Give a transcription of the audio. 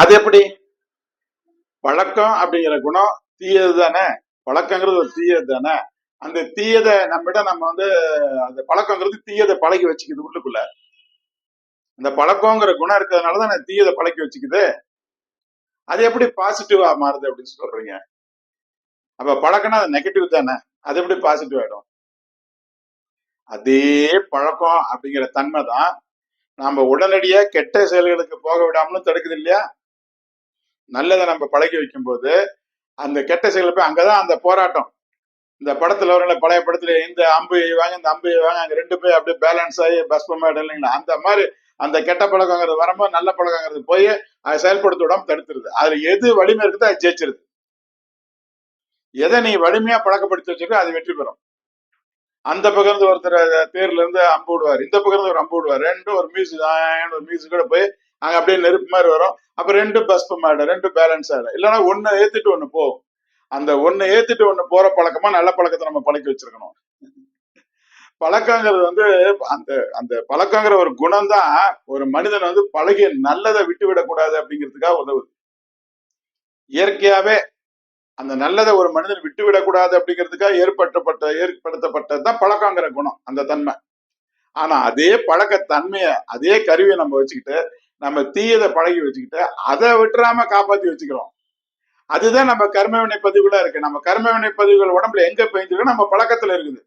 அது எப்படி? பழக்கம் அப்படிங்கிற குணம் தீயது தானே? பழக்கங்கிறது ஒரு தீயது தானே? அந்த தீயதை நம்மிடம் நம்ம வந்து அந்த பழக்கங்கிறது தீயதை பழகி வச்சுக்குது உள்ளுக்குள்ள. அந்த பழக்கங்கிற குணம் இருக்கிறதுனால தான் தீயதை பழக்கி வச்சுக்குது. அது எப்படி பாசிட்டிவா மாறுது அப்படின்னு சொல்றீங்க? அப்ப பழக்கம்னா அது நெகட்டிவ் தானே? அது எப்படி பாசிட்டிவ் ஆயிடும்? அதே பழக்கம் அப்படிங்கிற தன்மை தான் நாம உடனடியா கெட்ட செயல்களுக்கு போக விடாமலும் தடுக்குது இல்லையா? நல்லதை நம்ம பழகி வைக்கும்போது அந்த கெட்ட செயல்கள் போய் அங்கதான் அந்த போராட்டம். இந்த படத்துல வரல பழைய படத்துல இந்த அம்பு வாங்க இந்த அம்பு வாங்க அங்க ரெண்டு பேர் அப்படியே பேலன்ஸ் ஆகி பஸ்பமாயிடும் இல்லைங்களா அந்த மாதிரி அந்த கெட்ட பழக்கங்கிறது வரும்போது நல்ல பழக்கங்கிறது போய் அதை செயல்படுத்த விடாம தடுத்துருது. அதுல எது வலிமை இருக்குதோ அது ஜெயிச்சிருது. எதை நீ வலிமையா பழக்கப்படுத்தி வச்சிருக்கோ அது வெற்றி பெறும். அந்த பக்கம் இருந்து ஒருத்தர் தேர்ல இருந்து அம்பு விடுவார் இந்த பக்கம் இருந்து ஒரு அம்பு விடுவார். ரெண்டும் ஒரு மியூசிக் ஒரு மியூசிக் கூட போய் அங்க அப்படியே நெருப்பு மாதிரி வரும். அப்ப ரெண்டு பஸ்பம் ஆயிடும் ரெண்டு பேலன்ஸ் ஆயிடும் இல்லைன்னா ஒண்ணு ஏத்துட்டு ஒண்ணு போகும் அந்த ஒண்ணு ஏத்துட்டு ஒண்ணு போற பழக்கமா நல்ல பழக்கத்தை நம்ம பழக்கி வச்சிருக்கணும். பழக்கங்கிறது வந்து அந்த அந்த பழக்கங்கிற ஒரு குணம் தான் ஒரு மனிதன் வந்து பழகிய நல்லதை விட்டு விடக்கூடாது அப்படிங்கிறதுக்காக உதவுது. இயற்கையாவே அந்த நல்லதை ஒரு மனிதன் விட்டு விடக்கூடாது அப்படிங்கிறதுக்காக ஏற்பட்டப்பட்ட ஏற்படுத்தப்பட்டது தான் பழக்கங்கிற குணம் அந்த தன்மை. ஆனா அதே பழக்க தன்மையை அதே கருவியை நம்ம வச்சுக்கிட்டு நம்ம தீயதை பழகி வச்சுக்கிட்டு அதை விட்டுறாம காப்பாத்தி வச்சுக்கிறோம். அதுதான் நம்ம கர்மவினை பதிவுகளா இருக்கு. நம்ம கர்மவினை பதிவுகள் உடம்புல எங்க பெய்ஞ்சிருக்கோ நம்ம பழக்கத்துல இருக்குது.